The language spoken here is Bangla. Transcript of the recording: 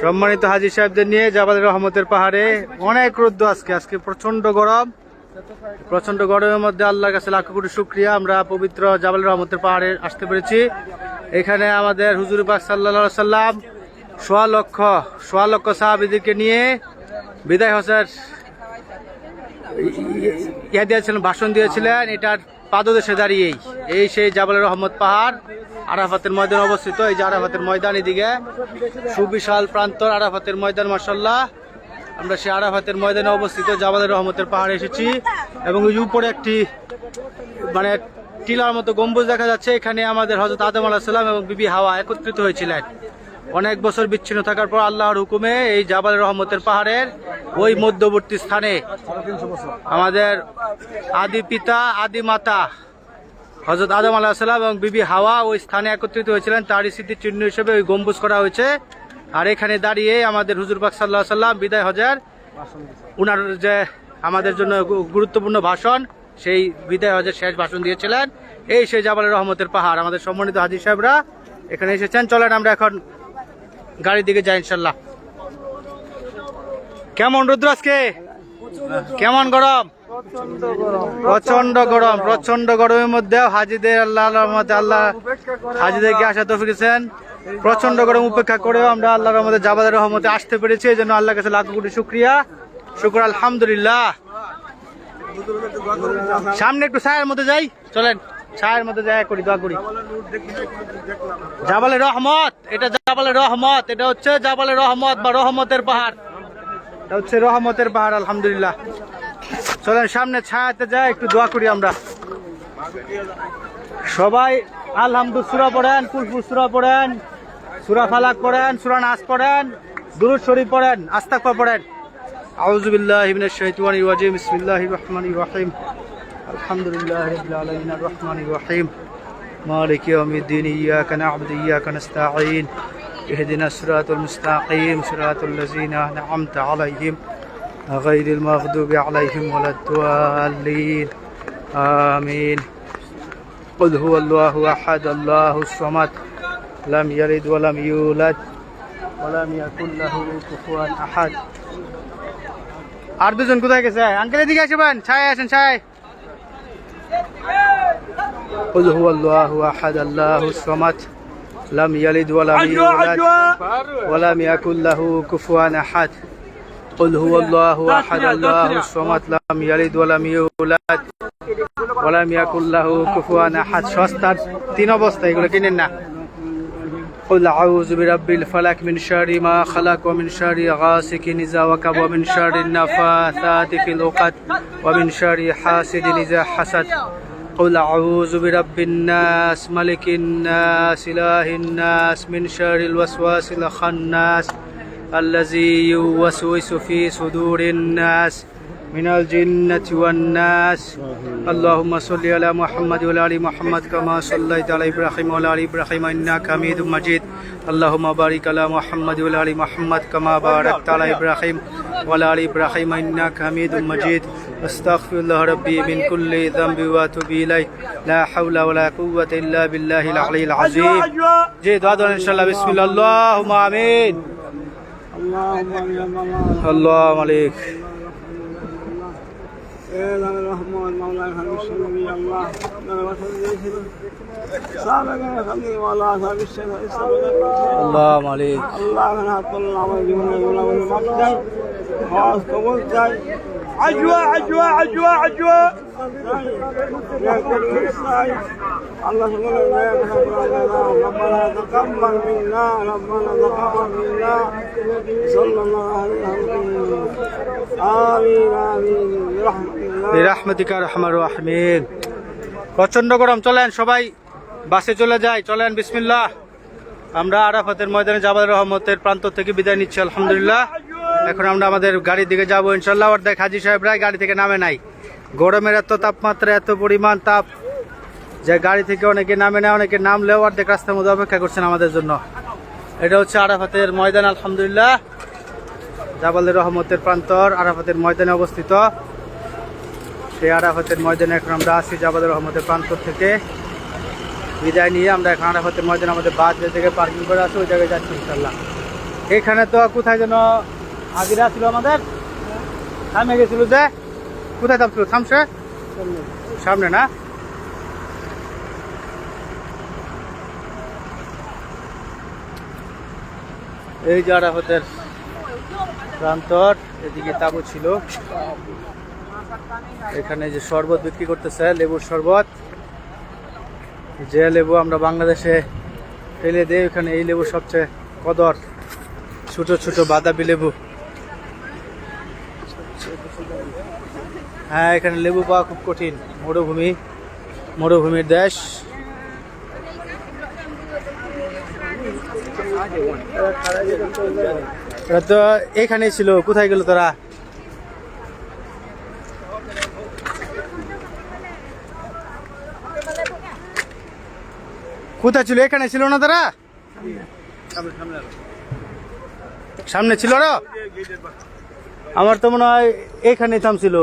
সম্মানিত হাজির সাহেবদের নিয়ে জাবাল রহমতের পাহাড়ে অনেক রোদ্দ আজকে আজকে প্রচণ্ড গরম। প্রচণ্ড গরমের মধ্যে আল্লাহর কাছে লাখ কোটি শুক্রিয়া। আমরা পবিত্র জাবাল রহমতের পাহাড়ে আসতে পেরেছি। এখানে আমাদের হুজুর পাক সাল্লা সাল্লাম সোয়া লক্ষ সোয়া লক্ষ সাহাবিদেরকে নিয়ে বিদায় হসার ইয়া দিয়েছিলেন, ভাষণ দিয়েছিলেন, এটার পাদদেশে দাঁড়িয়েই। এই সেই জাবাল রহমত পাহাড়, আরাফাতের ময়দান অবস্থিত। এই যে আরাফাতের ময়দান এদিকে, সুবিশাল প্রান্তর আরাফাতের ময়দান মাসাল্লাহ আমরা সেই আরাফাতের ময়দানে অবস্থিত, জাবালের রহমতের পাহাড়ে এসেছি। এবং ওই উপরে একটি মানে টিলার মতো গম্বুজ দেখা যাচ্ছে। এখানে আমাদের হজরত আদম আলাহ সাল্লাম এবং বিবি হাওয়া একত্রিত হয়েছিলেন। অনেক বছর বিচ্ছিন্ন থাকার পর আল্লাহর হুকুমে এই জাবাল রহমতের পাহাড়ের ওই মধ্যবর্তী স্থানে আমাদের আদি পিতা, আদি মাতা হজরত আদম আলাহ সাল্লাম এবং বিবি হাওয়া ওই স্থানে একত্রিত হয়েছিলেন। তারই স্মৃতির চিহ্ন হিসেবে ওই গম্বুজ করা হয়েছে। আর এখানে দাঁড়িয়ে আমাদের হুজুর পাক সাল্লাহ সাল্লাম বিদায় হজার উনার যে আমাদের জন্য গুরুত্বপূর্ণ ভাষণ, সেই বিদায় হজের শেষ ভাষণ দিয়েছিলেন। এই সেই জাবালের রহমতের পাহাড়। আমাদের সম্মানিত হাজির সাহেবরা এখানে এসেছেন। চলেন আমরা এখন গাড়ির দিকে যাই ইনশাল্লাহ। কেমন রুদ্র আজকে? কেমন গরম? প্রচণ্ড গরম প্রচণ্ড গরমের মধ্যে হাজিদের আল্লাহ মধ্যে আল্লাহ হাজিদেরকে আসা তো ফিরেছেন প্রচণ্ড গরম উপেক্ষা করেও আমরা আল্লাহর রহমতে জাবাদের রহমতে আসতে পেরেছি, এই জন্য আল্লাহর কাছে লাখ কোটি শুক্রিয়া। শুক্র আলহামদুলিল্লাহ। সামনে একটু ছায়ের মধ্যে যাই, চলেন। ছায়ের মধ্যে যাই করি দোয়া করি জাবালে রহমত, এটা জাবালে রহমত, এটা হচ্ছে জাবালে রহমত বা রহমতের পাহাড়। এটা হচ্ছে রহমতের পাহাড়, আলহামদুলিল্লাহ। চলেন, সামনে ছায়াতে যাই, একটু দোয়া করি আমরা। সবাই আলহামদুল সুরা পড়েন কুলফু সুরা পড়েন, সুরা ফালাক পড়েন, সুরা নাচ পড়েন, দুরুদ শরীফ পড়েন আস্তাক পড়েন। আউযুবিল্লাহি হিমিনাশ শাইতানির রাজিম, বিসমিল্লাহির রহমানির রহিম। আলহামদুলিল্লাহি রাব্বিল আলামিন আর রহমানির রহিম। মালিকি ইয়াউমিদ্দিন اهدنا الصراط المستقيم صراط الذين أنعمت عليهم غير المغضوب عليهم ولا الضالين آمين قل هو الله أحد الله الصمد لم يلد ولم يولد ولم يكن له كفوا أحد আর দুজন কোথায় গেছে আঙ্কেল এদিকে আসবেন ছায় আসেন ছায় قل هو الله أحد الله الصمد لم يلد ولم يولد ولم يكن له كفوا أحد قل هو الله أحد الله الصمد لم يلد ولم يولد ولم يكن له كفوا أحد সস্তার তিন অবস্থা এগুলো কিনেন না قل أعوذ برب الفلك من شر ما خلق ومن شر غاسق إذا وقب ومن شر النفاثات في العقد ومن شر حاسد إذا حسد قل أعوذ برب الناس ملك الناس إله الناس من شر الوسواس الخناس الذي يوسوس في صدور الناس من الجنة والناس اللهم صل على محمد وعلى آل محمد كما صليت على إبراهيم وعلى آل إبراهيم إنك حميد مجيد اللهم بارك على محمد وعلى آل محمد كما باركت على إبراهيم وعلى آل إبراهيم إنك حميد مجيد أستغفر الله ربي من كل ذنب وأتوب إليه لا حول ولا قوة إلا بالله العلي العظيم جي دعاء إن شاء الله بسم الله اللهم آمين اللهم عليك اللهم عليك اللهم عليك الله من حط الله ويجونا ولا ولا مقدر خلاص قبول جاي عجوة عجوة عجوة عجوة يا كل مساي الله سبحانه وتعالى ربنا تقبل منا ربنا تقبل منا صلى الله عليه وسلم آمين آمين برحمة الله বিরাহমাতিকা রহমান রাহমিন প্রচন্ড গরম চলেন সবাই বাসে চলে যাই চলেন বিসমিল্লাহ আমরা আরাফাতের ময়দানে জাবাল রহমতের প্রান্ত থেকে বিদায় নিচ্ছি আলহামদুলিল্লাহ এখন আমরা আমাদের গাড়ির দিকে যাব ইনশাল্লাহ দেখ হাজি সাহেবরা গাড়ি থেকে নামে নাই। গরমের এত তাপমাত্রা, এত পরিমাণ তাপ যে গাড়ি থেকে অনেকে নামে না অনেকে নামলেও অর্ধেক রাস্তার মধ্যে অপেক্ষা করছেন আমাদের জন্য। এটা হচ্ছে আরাফাতের ময়দান, আলহামদুলিল্লাহ। জাবালের রহমতের প্রান্তর আরাফাতের ময়দানে অবস্থিত। সেই আরাফাতের ময়দানে এখন আমরা আসি জাবাদুর রহমতের প্রান্তর থেকে। বিদায় নিয়ে আমরা এখন আরাফাতের ময়দান আমাদের বাস যে জায়গায় পার্কিং করে আছে ওই জায়গায় যাচ্ছি ইনশাল্লাহ এখানে তো কোথায় যেন হাজিরা ছিল আমাদের। থামে গেছিল যে, কোথায় থামছিল থামছে সামনে না? এই যে আরাফাতের প্রান্তর, এদিকে তাবু ছিল। এখানে যে শরবত বিক্রি করতেছে, লেবুর শরবত। যে লেবু আমরা বাংলাদেশে ফেলে দেই, ওখানে এই লেবু সবচেয়ে কদর। ছোট ছোট বাদাবি লেবু। হ্যাঁ এখানে লেবু পাওয়া খুব কঠিন। মরুভূমি, মরুভূমির দেশ। তো এখানেই ছিল, কোথায় গেল তোরা? কোথায় ছিল? এখানে ছিল না তারা? সামনে ছিল আরও? আমার তো মনে হয় এখানে থামছিল।